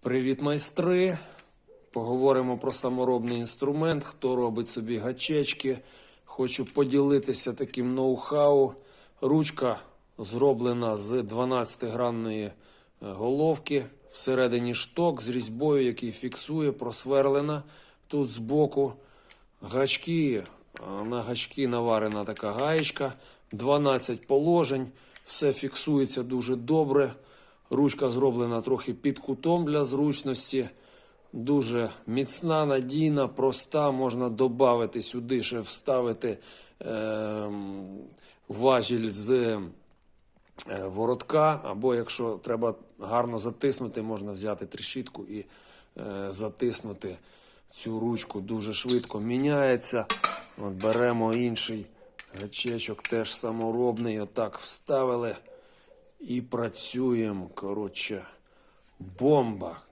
Привіт, майстри! Поговоримо про саморобний інструмент, хто робить собі гачечки. Хочу поділитися таким ноу-хау. Ручка зроблена з 12-гранної е, головки. Всередині шток з різьбою, який фіксує, просверлена тут збоку. Гачки, на гачки наварена така гаєчка, 12 положень, все фіксується дуже добре. Ручка зроблена трохи під кутом для зручності. Дуже міцна, надійна, проста. Можна додати сюди, ще вставити ем, важіль з е, воротка, або якщо треба гарно затиснути, можна взяти трещітку і е, затиснути цю ручку дуже швидко міняється. От беремо інший гачечок, теж саморобний. Отак вставили і працюємо. Коротше, бомба.